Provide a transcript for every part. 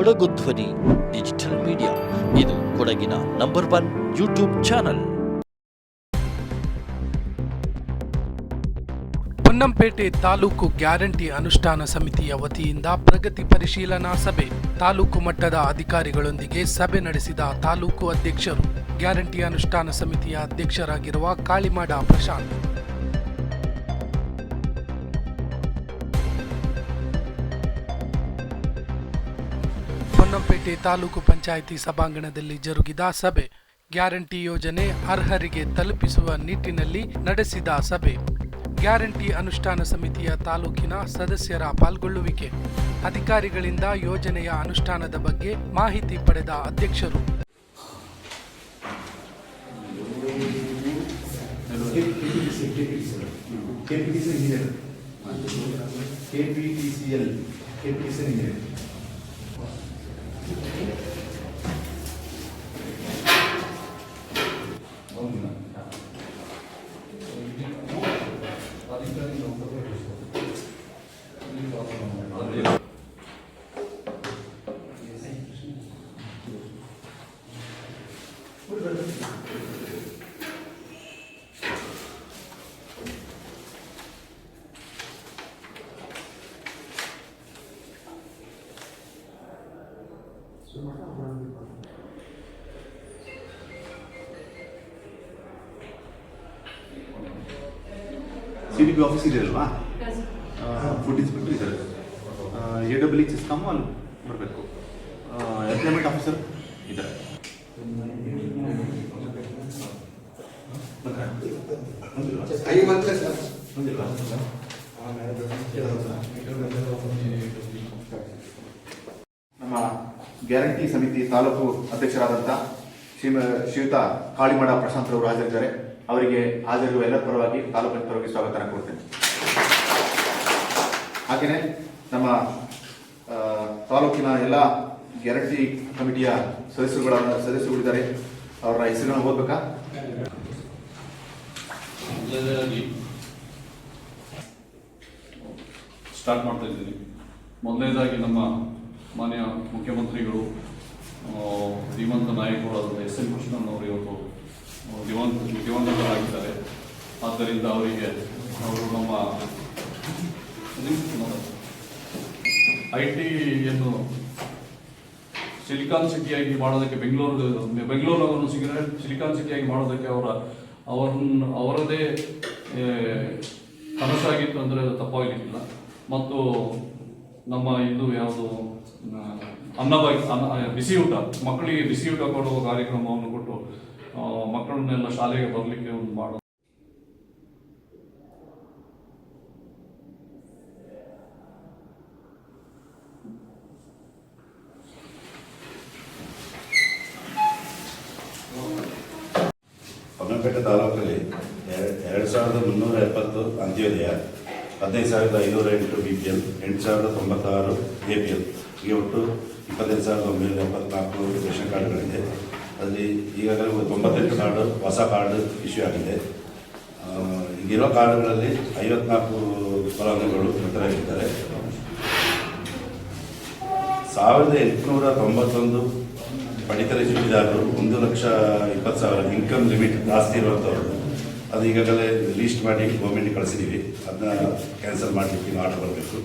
ಕೊಡಗು ಧ್ವನಿ, digital media. ಇದು ಕೊಡಗಿನ number one YouTube channel. Ponnampet taluk guarantee ಅನುಷ್ಠಾನ ಸಮಿತಿಯ ವತಿಯಿಂದ ಪ್ರಗತಿ ಪರಿಶೀಲನಾ ಸಭೆ. ತಾಲೂಕು ಮಟ್ಟದ ಅಧಿಕಾರಿಗಳೊಂದಿಗೆ ಸಭೆ ನಡೆಸಿದ ತಾಲೂಕು ಅಧ್ಯಕ್ಷರು, ಗ್ಯಾರಂಟಿ ಅನುಷ್ಠಾನ ಸಮಿತಿಯ ಅಧ್ಯಕ್ಷರಾಗಿರುವ ಕಾಳಿಮಾಡ ಪ್ರಶಾಂತ್. ಪೊನ್ನಂಪೇಟೆ ತಾಲೂಕು ಪಂಚಾಯಿತಿ ಸಭಾಂಗಣದಲ್ಲಿ ಜರುಗಿದ ಸಭೆ. ಗ್ಯಾರಂಟಿ ಯೋಜನೆ ಅರ್ಹರಿಗೆ ತಲುಪಿಸುವ ನಿಟ್ಟಿನಲ್ಲಿ ನಡೆಸಿದ ಸಭೆ. ಗ್ಯಾರಂಟಿ ಅನುಷ್ಠಾನ ಸಮಿತಿಯ ತಾಲೂಕಿನ ಸದಸ್ಯರ ಪಾಲ್ಗೊಳ್ಳುವಿಕೆ. ಅಧಿಕಾರಿಗಳಿಂದ ಯೋಜನೆಯ ಅನುಷ್ಠಾನದ ಬಗ್ಗೆ ಮಾಹಿತಿ ಪಡೆದ ಅಧ್ಯಕ್ಷರು. KPTCL C D P office ಇದೆ ಅಲ್ವಾ ಫುಡ್ ಇನ್ಸ್ಪೆಕ್ಟರ್ ಇದ್ದಾರೆ ಎ ಡಬ್ಲ್ಯೂ ಎಚ್ ಎಸ್ ಅಲ್ಲಿ ಬರಬೇಕು ಎಂಪ್ಲಾಯ್ಮೆಂಟ್ ಆಫೀಸರ್ ಇದ್ದಾರೆ ಬಂದ್ರಾ? ಬಂದಿಲ್ವಾ? ಬಂದಿಲ್ವಾ? ನಮ್ಮ ಗ್ಯಾರಂಟಿ ಸಮಿತಿ ತಾಲೂಕು ಅಧ್ಯಕ್ಷರಾದಂಥ ಶ್ರೀಮ, ಶ್ರೀಯುತ ಕಾಳಿಮಡ ಪ್ರಶಾಂತ್ ಅವರು ಹಾಜರಿದ್ದಾರೆ. ಅವರಿಗೆ ಹಾಜರಿರುವ ಎಲ್ಲರ ಪರವಾಗಿ ತಾಲೂಕಿನ ಪರವಾಗಿ ಸ್ವಾಗತ ಕೊಡ್ತೇನೆ ಹಾಗೆಯೇ ನಮ್ಮ ತಾಲೂಕಿನ ಎಲ್ಲ ಗ್ಯಾರಂಟಿ ಕಮಿಟಿಯ ಸದಸ್ಯರುಗಳ ಸದಸ್ಯರುಗಳಿದ್ದಾರೆ ಅವರ ಹೆಸರುಗಳನ್ನು ಓದ್ಬೇಕಾ? ಸ್ಟಾರ್ಟ್ ಮಾಡ್ತಾ ಇದ್ದೀನಿ. ಮೊದಲನೇದಾಗಿ ನಮ್ಮ ಮಾನ್ಯ ಮುಖ್ಯಮಂತ್ರಿಗಳು ಧೀಮಂತ ನಾಯಕರಾದ ಎಸ್ ಎನ್ ಕೃಷ್ಣನ್ ಅವರು ಇವತ್ತು ದಿವಂತ, ದಿವಂಗತರಾಗಿದ್ದಾರೆ. ಆದ್ದರಿಂದ ಅವರಿಗೆ ಅವರು ನಮ್ಮ ಐ ಟಿಯನ್ನು ಸಿಲಿಕಾನ್ ಸಿಟಿಯಾಗಿ ಮಾಡೋದಕ್ಕೆ ಬೆಂಗಳೂರು, ಬೆಂಗಳೂರನ್ನು ಸಿಲಿಕಾನ್ ಸಿಟಿಯಾಗಿ ಮಾಡೋದಕ್ಕೆ ಅವರ ಅವರನ್ನು ಅವರದೇ ಕನಸಾಗಿತ್ತು ಅಂದರೆ ಅದು ತಪ್ಪಾಗಲಿಕ್ಕಿಲ್ಲ ಮತ್ತು ನಮ್ಮ ಇದು ಯಾವುದು ಅನ್ನಭಾಗ್ಯ ಅನ್ನ ಬಿಸಿ ಊಟ ಮಕ್ಕಳಿಗೆ ಬಿಸಿ ಊಟ ಕೊಡುವ ಕಾರ್ಯಕ್ರಮವನ್ನು ಕೊಟ್ಟು ಮಕ್ಕಳನ್ನೆಲ್ಲ ಶಾಲೆಗೆ ಬರಲಿಕ್ಕೆ ಒಂದು ಮಾಡೋ. ಹೊನ್ನಪೇಟೆ ತಾಲೂಕಲ್ಲಿ ಎರಡು ಸಾವಿರದ ಮುನ್ನೂರ ಎಪ್ಪತ್ತು ಅಂತ್ಯೋದಯ. ಹದಿನೈದು ಸಾವಿರದ ಐನೂರ ಎಂಟು ಬಿ ಪಿ ಎಲ್ ಎಂಟು ಸಾವಿರದ ತೊಂಬತ್ತಾರು ಎ ಪಿ ಎಲ್ ಹೀಗೆ ಒಟ್ಟು ಇಪ್ಪತ್ತೈದು ಸಾವಿರದ ಒಂಬೈನೂರ ಎಪ್ಪತ್ನಾಲ್ಕು ರೇಷನ್ ಕಾರ್ಡ್ಗಳಿದೆ. ಅಲ್ಲಿ ಈಗಾಗಲೇ ತೊಂಬತ್ತೆಂಟು ಕಾರ್ಡು, ಹೊಸ ಕಾರ್ಡ್ ಇಶ್ಯೂ ಆಗಿದೆ. ಈಗಿರೋ ಕಾರ್ಡ್ಗಳಲ್ಲಿ ಐವತ್ನಾಲ್ಕು ಫಲಾನುಭವಿಗಳು ಮೃತರಾಗಿದ್ದಾರೆ ಸಾವಿರದ ಎಂಟುನೂರ ತೊಂಬತ್ತೊಂದು ಪಡಿತರ ಚೀಟಿದಾರರು ಒಂದು ಲಕ್ಷ ಇಪ್ಪತ್ತು ಸಾವಿರ ಇನ್ಕಮ್ ಲಿಮಿಟ್ ಜಾಸ್ತಿ ಇರುವಂಥವ್ರು ಅದು ಈಗಾಗಲೇ ಲೀಸ್ಟ್ ಮಾಡಿ ಗೌರ್ಮೆಂಟ್ಗೆ ಕಳಿಸಿದ್ದೀವಿ ಅದನ್ನ ಕ್ಯಾನ್ಸಲ್ ಮಾಡಲಿಕ್ಕೆ ಆರ್ಡರ್ ಬರಬೇಕು.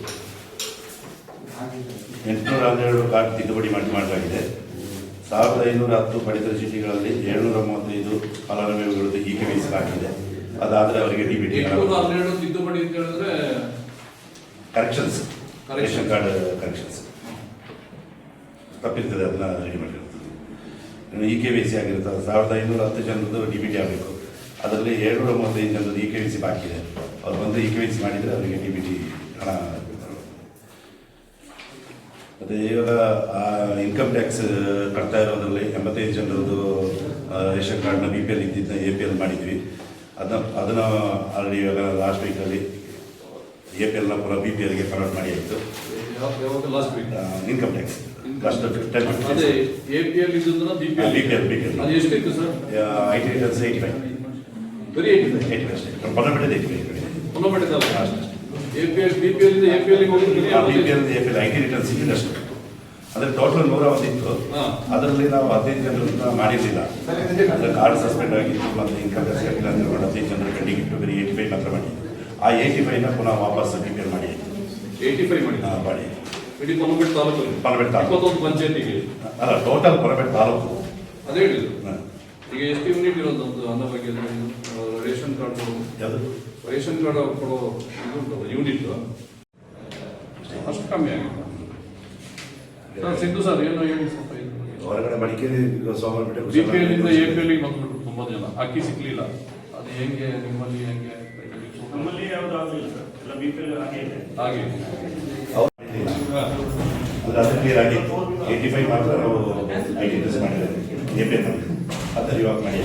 ಎಂಟುನೂರ ಹನ್ನೆರಡು ಕಾರ್ಡ್ ತಿದ್ದುಪಡಿ ಮಾಡಿ ಮಾಡಲಾಗಿದೆ. ಸಾವಿರದ ಐನೂರ ಹತ್ತು ಪಡಿತರ ಚೀಟಿಗಳಲ್ಲಿ ಏಳ್ನೂರ ಮೂವತ್ತೈದು ಫಲಾನುಭವಿಗಳದ್ದು ಈಗ ಮೀಸಲಾಗಿದೆ ಅದಾದರೆ ಅವರಿಗೆ ಡಿ ಬಿ ಟಿ ತಿದ್ದುಪಡಿ ಅಂತ ಹೇಳಿದ್ರೆ ಕರೆಕ್ಷನ್ಸ್ ರೇಷನ್ ಕಾರ್ಡ್ ಕರೆಕ್ಷನ್ಸ್ ತಪ್ಪಿರ್ತದೆ ಅದನ್ನ ರೆಡಿ ಮಾಡಿರ್ತದೆ ಇನ್ನು ಇ ಕೆ ವಿ ಸಿ ಆಗಿರ್ತದೆ ಸಾವಿರದ ಐನೂರ ಹತ್ತು ಜನರದ್ದು ಡಿ ಬಿ ಟಿ ಆಗಬೇಕು. ಅದರಲ್ಲಿ ಏಳ್ನೂರ ಮೂವತ್ತೈದು ಜನರದ್ದು ಇ ಕೆ ವಿ ಸಿ ಬಾಕಿ ಇದೆ. ಅವ್ರು ಬಂದು ಇ ಕೆ ವಿ ಸಿ ಮಾಡಿದರೆ ಅವರಿಗೆ ಡಿ ಬಿ ಟಿ ಹಣ ಮತ್ತು ಇವಾಗ ಇನ್ಕಮ್ ಟ್ಯಾಕ್ಸ್ ಕಟ್ತಾ ಇರೋದ್ರಲ್ಲಿ ಎಂಬತ್ತೈದು ಜನರದ್ದು ರೇಷನ್ ಕಾರ್ಡ್ನ ಬಿ ಪಿ ಎಲ್ ಇದ್ದಿದ್ದ ಎ ಪಿ ಎಲ್ ಮಾಡಿದ್ವಿ. ಅದನ್ನ ಅದನ್ನು ಆಲ್ರೆಡಿ ಇವಾಗ ಲಾಸ್ಟ್ ವೀಕಲ್ಲಿ ಎ ಪಿ ಎಲ್ನ ಪುನಃ ಬಿ ಪಿ ಎಲ್ಗೆ ಕನ್ವರ್ಟ್ ಮಾಡಿ ಆಯಿತು. Income tax last ten B P L B P L I T returns eighty five ಬರೀ ಏಯ್ಟಿ ಫೈವ್ ಏಯ್ಟಿ ಫೈವ್ ಪುನಃ ಅಷ್ಟೇ. A P L B P L A P L B P L A P L I T ಇದ್ದಷ್ಟು ಅಂದ್ರೆ total ನೂರ ಒಂದಿತ್ತು ಅದರಲ್ಲಿ ನಾವು ಹದಿನೈದು ಜನರನ್ನ ಮಾಡಿರಲಿಲ್ಲ. ಅಂದ್ರೆ ಕಾರ್ಡ್ ಸಸ್ಪೆಂಡ್ ಆಗಿತ್ತು ಮತ್ತು ಇನ್ಕಮ್ ಟ್ಯಾಕ್ಸ್ ಕಟ್ಟಿಲ್ಲ ಅಂತ ಹೇಳಿ ಹದಿನೈದು ಜನರ ಪೆಂಡಿಂಗ್ ಇಟ್ಟು ಬರೀ ಏಯ್ಟಿ ಫೈವ್ ಮಾತ್ರ ಮಾಡಿ. ಆ ಏಯ್ಟಿ ಫೈವ್ನ ಪುನಃ ವಾಪಸ್ ರಿಪೇರ್ ಮಾಡಿ ಏಯ್ಟಿ ಫೈವ್ ಮಾಡಿ ಆ, ಮಾಡಿ. ಇಡೀ ಪನಬೆಟ್ಟು ತಾಲೂಕು ಪನಬೆಟ್ಟು ತಾಲೂಕು. ಪಂಚಾಯತಿಗೆ? ಅಲ್ಲ ಟೋಟಲ್ ಹೊರಬೇಡ ತಾಲೂಕು. ಅದೇ ಹೇಳಿದ್ರು ಹಾ. ಈಗ ಎಷ್ಟು ಯೂನಿಟ್ ಇರೋದು ನಮ್ದು ಅನ್ನ ಬಗ್ಗೆ ರೇಷನ್ ಕಾರ್ಡ್ ಯಾವುದು? ರೇಷನ್ ಕಾರ್ಡ್ ಕೊಡೋ ಇದು ಯೂನಿಟ್ ಅಷ್ಟು ಕಮ್ಮಿ ಆಗಿದೆ ಸರ್ ಸಿದ್ದು ಸರ್ ಏನು ಹೇಳಿ ಸ್ವಲ್ಪ. ಹೊರಗಡೆ Madikeri Somwarpet B P L ಇಂದ ಎ ಪಿ ಎಲ್ ಬಂದ್ಬಿಟ್ಟು ತುಂಬಾ ಜನ. ಅಕ್ಕಿ ಸಿಕ್ಲಿಲ್ಲ ಅದು ಹೆಂಗೆ ನಿಮ್ಮಲ್ಲಿ ಹೆಂಗೆ? ನಮ್ಮಲ್ಲಿ ಯಾವುದು ಆಗಲಿಲ್ಲ ಸರ್. ಎಲ್ಲ ಬಿ ಪಿ ಎಲ್ ಹಾಗೆ ಇದೆ. ಹಾಗೆ. ಅದು ಕ್ಲಿಯರ್ ಆಗಿತ್ತು ಏಯ್ಟಿ ಫೈವ್ ಮಾತ್ರ ನಾವು ಮಾಡಿದ್ದೇವೆ ಎ ಪಿ ಎಲ್ ಅದನ್ನು ಇವಾಗ ಮಾಡಿ.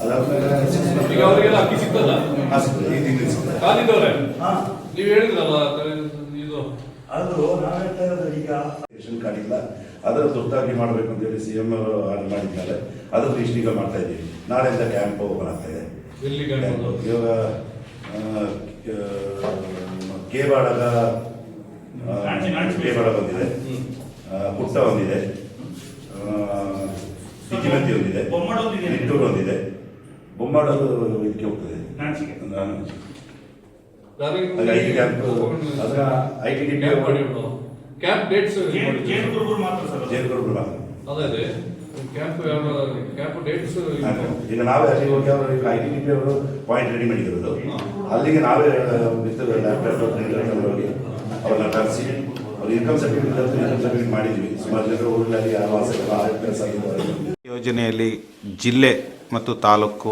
ಅದಾದ್ಮೇಲೆ ಈಗ ಅವರಿಗೆಲ್ಲ ಅಕ್ಕಿ ಸಿಗ್ತದ ಹಾ, ಈ ತಿಂಗಳು ಸಿಗ್ತದೆ. ಕಾಲಿದ್ದವ್ರೆ ಹಾ. ನೀವು ಹೇಳಿದ್ರಲ್ಲ ಇದು ಅದು ನಾವು ಹೇಳ್ತಾ ಇರೋದು ಈಗ ರೇಷನ್ ಕಾರ್ಡ್ ಇಲ್ಲ. ಅದರ ತುರ್ತಾಗಿ ಮಾಡಬೇಕು ಅಂತ ಹೇಳಿ ಸಿಎಂ ಅವರು ಆರ್ಡರ್ ಮಾಡಿದ್ದಾರೆ ಅದರ ಈಗ ಮಾಡ್ತಾ ಇದ್ದೀವಿ. ನಾಳೆಯಿಂದ ಕ್ಯಾಂಪ್ ಓಪನ್ ಆಗ್ತಾ ಇದೆ? ಇವಾಗ ನಾಣ್ಸಿ- ನಾಣ್ಸಿ. ಬಂದಿದೆ. ಪುಟ್ಟ ಒಂದಿದೆ ತಿಕ್ಕಿಮಂತಿ ಒಂದಿದೆ. ನಿಟ್ಟೂರು ಒಂದಿದೆ ಬೊಮ್ಮಾಡಲು ಇದಕ್ಕೆ ಹೋಗ್ತದೆ. ನಾನು ಐ ಟಿ ಕ್ಯಾಂಪ್ ಅದರ I T camp. Camp dates ಮಾತ್ರ ಸರ್ ಮಾತ್ರ. ಅದೇ ಕ್ಯಾಂಪ್ ಯಾವ ಕ್ಯಾಂಪ್ ಡೇಟ್ಸ್ ಹಾಗೆ. ಈಗ ನಾವೇ ಅಲ್ಲಿ ಹೋಗಿ ಅವರು ಈಗ ಐ ಟಿ ಡಿ ಪಿ ಅವರು ಪಾಯಿಂಟ್ ರೆಡಿ ಮಾಡಿರೋದು. ಅಲ್ಲಿಗೆ ನಾವೇ ವಿತ್ ಲ್ಯಾಪ್ಟಾಪ್ ಹೋಗಿ ಅವ್ರನ್ನ ಕರೆಸಿ ಅವ್ರ ಇನ್ಕಮ್ ಸರ್ಟಿಫಿಕೇಟ್ ಇನ್ಕಮ್ ಸರ್ಟಿಫಿಕೇಟ್ ಮಾಡಿದ್ವಿ. ಸುಮಾರು ಜನರು ಊರಿನಲ್ಲಿ ಆವಾಸ ಕೆಲಸ ಆಗಿದ್ದಾರೆ ಯೋಜನೆಯಲ್ಲಿ ಜಿಲ್ಲೆ ಮತ್ತು ತಾಲೂಕು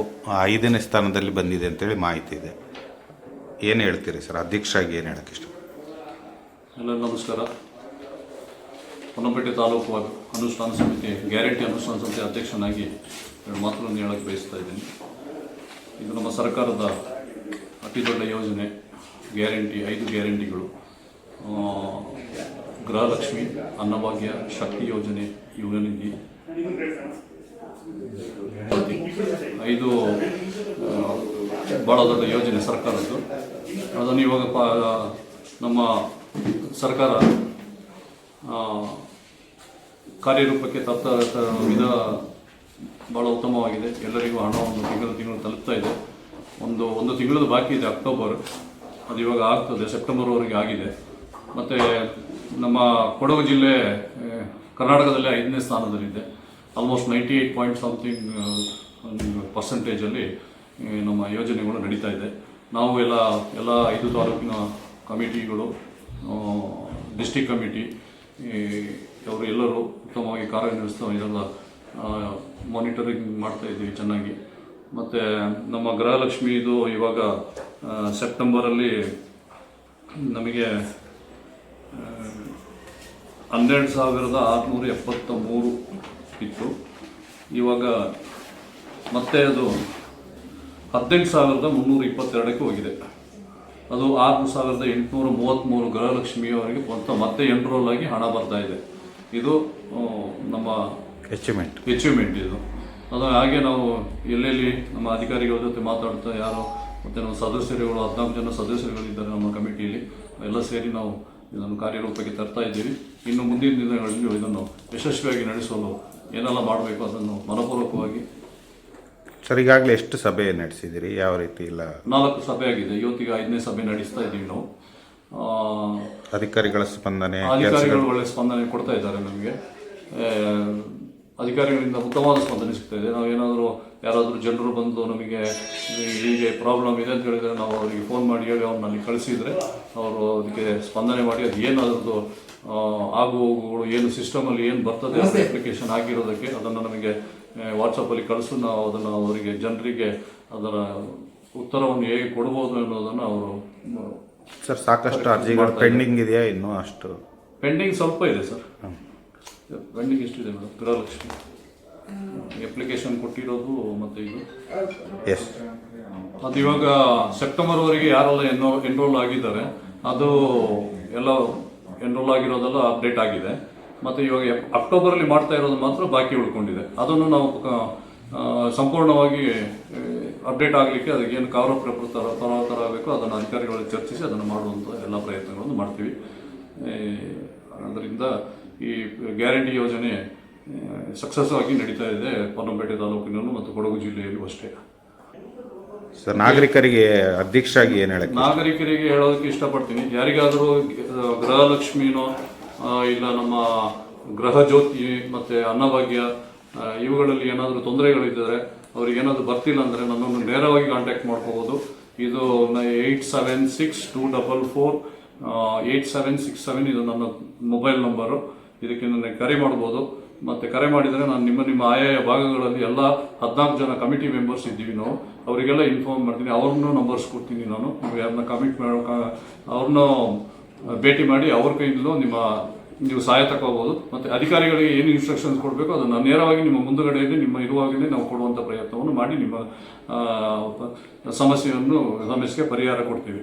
ಐದನೇ ಸ್ಥಾನದಲ್ಲಿ ಬಂದಿದೆ ಅಂತೇಳಿ ಮಾಹಿತಿ ಇದೆ. ಏನು ಹೇಳ್ತೀರಿ ಸರ್? ಅಧ್ಯಕ್ಷರಾಗಿ ಏನು ಹೇಳಕ್ಕೆ ಇಷ್ಟ? ಎಲ್ಲ ನಮಸ್ಕಾರ. ಹೊನ್ನಪೇಟೆ ತಾಲೂಕು ಅನುಷ್ಠಾನ ಸಮಿತಿ, ಗ್ಯಾರಂಟಿ ಅನುಷ್ಠಾನ ಸಮಿತಿ ಅಧ್ಯಕ್ಷನಾಗಿ ಎರಡು ಮಾತುಗಳನ್ನು ಹೇಳಕ್ಕೆ ಬಯಸ್ತಾ ಇದ್ದೀನಿ. ಇದು ನಮ್ಮ ಸರ್ಕಾರದ ಅತಿ ದೊಡ್ಡ ಯೋಜನೆ, ಗ್ಯಾರಂಟಿ, ಐದು ಗ್ಯಾರಂಟಿಗಳು. ಗೃಹಲಕ್ಷ್ಮಿ, ಅನ್ನಭಾಗ್ಯ, ಶಕ್ತಿ ಯೋಜನೆ ಯುವ ನಿಧಿ ಐದು ಭಾಳ ದೊಡ್ಡ ಯೋಜನೆ ಸರ್ಕಾರದ್ದು. ಅದನ್ನು ಇವಾಗ ನಮ್ಮ ಸರ್ಕಾರ ಕಾರ್ಯರೂಪಕ್ಕೆ ತತ್ತ ವಿಧ ಭಾಳ ಉತ್ತಮವಾಗಿದೆ. ಎಲ್ಲರಿಗೂ ಹಣವನ್ನು ತಿಂಗಳು ತಿಂಗಳು ತಲುಪ್ತಾ ಇದೆ. ಒಂದು ಒಂದು ತಿಂಗಳದ್ದು ಬಾಕಿ ಇದೆ ಅಕ್ಟೋಬರ್. ಅದು ಇವಾಗ ಆಗ್ತದೆ, ಸೆಪ್ಟೆಂಬರ್ವರೆಗೆ ಆಗಿದೆ. ಮತ್ತು ನಮ್ಮ ಕೊಡಗು ಜಿಲ್ಲೆ ಕರ್ನಾಟಕದಲ್ಲಿ ಐದನೇ ಸ್ಥಾನದಲ್ಲಿದೆ. Almost ninety eight point something ಪರ್ಸೆಂಟೇಜಲ್ಲಿ ನಮ್ಮ ಯೋಜನೆಗಳು ನಡೀತಾ ಇದೆ. ನಾವು ಎಲ್ಲ ಎಲ್ಲ ಐದು ತಾಲೂಕಿನ ಕಮಿಟಿಗಳು ಡಿಸ್ಟಿಕ್ ಕಮಿಟಿ ಅವರು ಎಲ್ಲರೂ ಉತ್ತಮವಾಗಿ ಕಾರ್ಯನಿರ್ವಹಿಸ್ತಾ ಇದೆಲ್ಲ ಮಾನಿಟರಿಂಗ್ ಮಾಡ್ತಾ ಇದ್ದೀವಿ ಚೆನ್ನಾಗಿ. ಮತ್ತು ನಮ್ಮ ಗೃಹಲಕ್ಷ್ಮಿದು ಇವಾಗ ಸೆಪ್ಟೆಂಬರಲ್ಲಿ ನಮಗೆ ಹನ್ನೆರಡು ಸಾವಿರದ ಆರುನೂರ ಎಪ್ಪತ್ತ ಮೂರು ಇತ್ತು. ಇವಾಗ ಮತ್ತೆ ಅದು ಹದಿನೆಂಟು ಸಾವಿರದ ಮುನ್ನೂರ ಇಪ್ಪತ್ತೆರಡಕ್ಕೆ ಹೋಗಿದೆ. ಅದು ಆರು ಸಾವಿರದ ಎಂಟುನೂರ ಮೂವತ್ತ್ಮೂರು ಗೃಹಲಕ್ಷ್ಮಿಯವರಿಗೆ ಮತ್ತೆ ಮತ್ತೆ ಎನ್ರೋಲ್ ಆಗಿ ಹಣ ಬರ್ತಾ ಇದೆ. ಇದು ನಮ್ಮ ಅಚೀವ್ಮೆಂಟ್ ಅಚೀವ್ಮೆಂಟ್ ಇದು. ಅದು ಹಾಗೆ ನಾವು ಎಲ್ಲೆಲ್ಲಿ ನಮ್ಮ ಅಧಿಕಾರಿಗಳ ಜೊತೆ ಮಾತಾಡ್ತಾ ಯಾರು ಮತ್ತು ನಮ್ಮ ಸದಸ್ಯರುಗಳು ಹದಿನಾಲ್ಕು ಜನ ಸದಸ್ಯರುಗಳಿದ್ದಾರೆ ನಮ್ಮ ಕಮಿಟಿಯಲ್ಲಿ. ಎಲ್ಲ ಸೇರಿ ನಾವು ಇದನ್ನು ಕಾರ್ಯರೂಪಕ್ಕೆ ತರ್ತಾ ಇದ್ದೀವಿ. ಇನ್ನು ಮುಂದಿನ ದಿನಗಳಲ್ಲಿ ಇದನ್ನು ಯಶಸ್ವಿಯಾಗಿ ನಡೆಸಲು ಏನೆಲ್ಲ ಮಾಡಬೇಕು ಅದನ್ನು ಮನಪೂರ್ವಕವಾಗಿ ಸರ್ ಈಗಾಗಲೇ ಎಷ್ಟು ಸಭೆ ನಡೆಸಿದಿರಿ ಯಾವ ರೀತಿ ಇಲ್ಲ? ನಾಲ್ಕು ಸಭೆ ಆಗಿದೆ. ಇವತ್ತಿಗೆ ಐದನೇ ಸಭೆ ನಡೆಸ್ತಾ ಇದ್ದೀವಿ ನಾವು. ಆ, ಅಧಿಕಾರಿಗಳ ಸ್ಪಂದನೆ ಅಧಿಕಾರಿಗಳು ಒಳ್ಳೆ ಸ್ಪಂದನೆ ಕೊಡ್ತಾ ಇದ್ದಾರೆ ನಮಗೆ. ಅಧಿಕಾರಿಗಳಿಂದ ಉತ್ತಮವಾದ ಸ್ಪಂದನೆ ಸಿಗ್ತಾ ಇದೆ. ನಾವು ಏನಾದರೂ ಯಾರಾದರೂ ಜನರು ಬಂದು ನಮಗೆ ಹೀಗೆ ಪ್ರಾಬ್ಲಮ್ ಇದೆ ಅಂತ ಹೇಳಿದರೆ ನಾವು ಅವರಿಗೆ ಫೋನ್ ಮಾಡಿ ಹೇಳಿ ಅವ್ರನ್ನ ಅಲ್ಲಿ ಕಳಿಸಿದರೆ ಅವರು ಅದಕ್ಕೆ ಸ್ಪಂದನೆ ಮಾಡಿ. ಅದು ಏನಾದ್ರದ್ದು ಆಗು ಹೋಗುಗಳು ಏನು ಸಿಸ್ಟಮಲ್ಲಿ ಏನು ಬರ್ತದೆ ಅಪ್ಲಿಕೇಶನ್ ಆಗಿರೋದಕ್ಕೆ ಅದನ್ನು ನಮಗೆ ವಾಟ್ಸಪ್ಪಲ್ಲಿ ಕಳಿಸು ನಾವು ಅದನ್ನು ಅವರಿಗೆ ಜನರಿಗೆ ಅದರ ಉತ್ತರವನ್ನು ಹೇಗೆ ಕೊಡ್ಬೋದು ಅನ್ನೋದನ್ನು ಅವರು ಸರ್ ಸಾಕಷ್ಟು ಅರ್ಜಿಗಳು ಪೆಂಡಿಂಗ್ ಇದೆಯಾ ಇನ್ನೂ ಅಷ್ಟು? ಪೆಂಡಿಂಗ್ ಸ್ವಲ್ಪ ಇದೆ ಸರ್. ಪೆಂಡಿಂಗ್ ಎಷ್ಟಿದೆ ಮೇಡಮ್? ಗೃಹಲಕ್ಷ್ಮಿ. ಅಪ್ಲಿಕೇಶನ್ ಕೊಟ್ಟಿರೋದು ಮತ್ತು ಇದು? ಎಸ್ ಅದು ಇವಾಗ ಸೆಪ್ಟೆಂಬರ್ವರೆಗೆ ಯಾರೆಲ್ಲ ಎನ್ರೋ ಎನ್ರೋಲ್ ಆಗಿದ್ದಾರೆ ಅದು ಎಲ್ಲ ಎನ್ರೋಲ್ ಆಗಿರೋದೆಲ್ಲ ಅಪ್ಡೇಟ್ ಆಗಿದೆ. ಮತ್ತು ಇವಾಗ ಅಕ್ಟೋಬರಲ್ಲಿ ಮಾಡ್ತಾ ಇರೋದು ಮಾತ್ರ ಬಾಕಿ ಉಳ್ಕೊಂಡಿದೆ. ಅದನ್ನು ನಾವು ಸಂಪೂರ್ಣವಾಗಿ ಅಪ್ಡೇಟ್ ಆಗಲಿಕ್ಕೆ ಅದಕ್ಕೆ ಏನು ಥರ ತರ ತರ ಆಗಬೇಕು ಅದನ್ನು ಅಧಿಕಾರಿಗಳಲ್ಲಿ ಚರ್ಚಿಸಿ ಅದನ್ನು ಮಾಡುವಂಥ ಎಲ್ಲ ಪ್ರಯತ್ನಗಳನ್ನು ಮಾಡ್ತೀವಿ. ಅದರಿಂದ ಈ ಗ್ಯಾರಂಟಿ ಯೋಜನೆ ಸಕ್ಸಸ್ ಆಗಿ ನಡೀತಾ ಇದೆ. ಪೊನ್ನಂಪೇಟೆ ತಾಲೂಕಿನಲ್ಲೂ ಮತ್ತು ಕೊಡಗು ಜಿಲ್ಲೆಯಲ್ಲೂ ಅಷ್ಟೇ. ಸರ್ ನಾಗರಿಕರಿಗೆ ಅಧ್ಯಕ್ಷರಾಗಿ ಏನು ಹೇಳಕ್ಕೆ ನಾಗರಿಕರಿಗೆ ಹೇಳೋದಕ್ಕೆ ಇಷ್ಟಪಡ್ತೀನಿ. ಯಾರಿಗಾದರೂ ಗೃಹಲಕ್ಷ್ಮಿನೋ ಇಲ್ಲ ನಮ್ಮ ಗೃಹ ಜ್ಯೋತಿ ಮತ್ತೆ ಅನ್ನಭಾಗ್ಯ ಇವುಗಳಲ್ಲಿ ಏನಾದರೂ ತೊಂದರೆಗಳಿದ್ದರೆ ಅವ್ರಿಗೆ ಏನಾದರೂ ಬರ್ತಿಲ್ಲ ಅಂದರೆ ನನ್ನನ್ನು ನೇರವಾಗಿ ಕಾಂಟ್ಯಾಕ್ಟ್ ಮಾಡ್ಕೋಬೋದು. ಇದು eight seven six two double four eight seven six seven ಇದು ನನ್ನ ಮೊಬೈಲ್ ನಂಬರು. ಇದಕ್ಕೆ ನನಗೆ ಕರೆ ಮಾಡ್ಬೋದು. ಮತ್ತೆ ಕರೆ ಮಾಡಿದರೆ ನಾನು ನಿಮ್ಮ ನಿಮ್ಮ ಆಯಾಯ ಭಾಗಗಳಲ್ಲಿ ಎಲ್ಲ ಹದಿನಾಲ್ಕು ಜನ ಕಮಿಟಿ ಮೆಂಬರ್ಸ್ ಇದ್ದೀವಿ ನಾವು. ಅವರಿಗೆಲ್ಲ ಇನ್ಫಾರ್ಮ್ ಮಾಡ್ತೀನಿ. ಅವ್ರನ್ನೂ ನಂಬರ್ಸ್ ಕೊಡ್ತೀನಿ ನಾನು. ನೀವು ಯಾರನ್ನ ಕಮಿಟ್ ಮಾಡೋ ಅವ್ರನ್ನ ಭೇಟಿ ಮಾಡಿ ಅವ್ರ ಕೈಯಿಂದಲೂ ನಿಮ್ಮ, ನೀವು ಸಹಾಯ ತಗೋಬೋದು ಮತ್ತು ಅಧಿಕಾರಿಗಳಿಗೆ ಏನು ಇನ್ಸ್ಟ್ರಕ್ಷನ್ಸ್ ಕೊಡಬೇಕು ಅದನ್ನು ನೇರವಾಗಿ ನಿಮ್ಮ ಮುಂದುಗಡೆಯಲ್ಲಿ ನಿಮ್ಮ ಇರುವಾಗಲೇ ನಾವು ಕೊಡುವಂಥ ಪ್ರಯತ್ನವನ್ನು ಮಾಡಿ ನಿಮ್ಮ ಸಮಸ್ಯೆಯನ್ನು ಸಮಸ್ಯೆಗೆ ಪರಿಹಾರ ಕೊಡ್ತೀವಿ.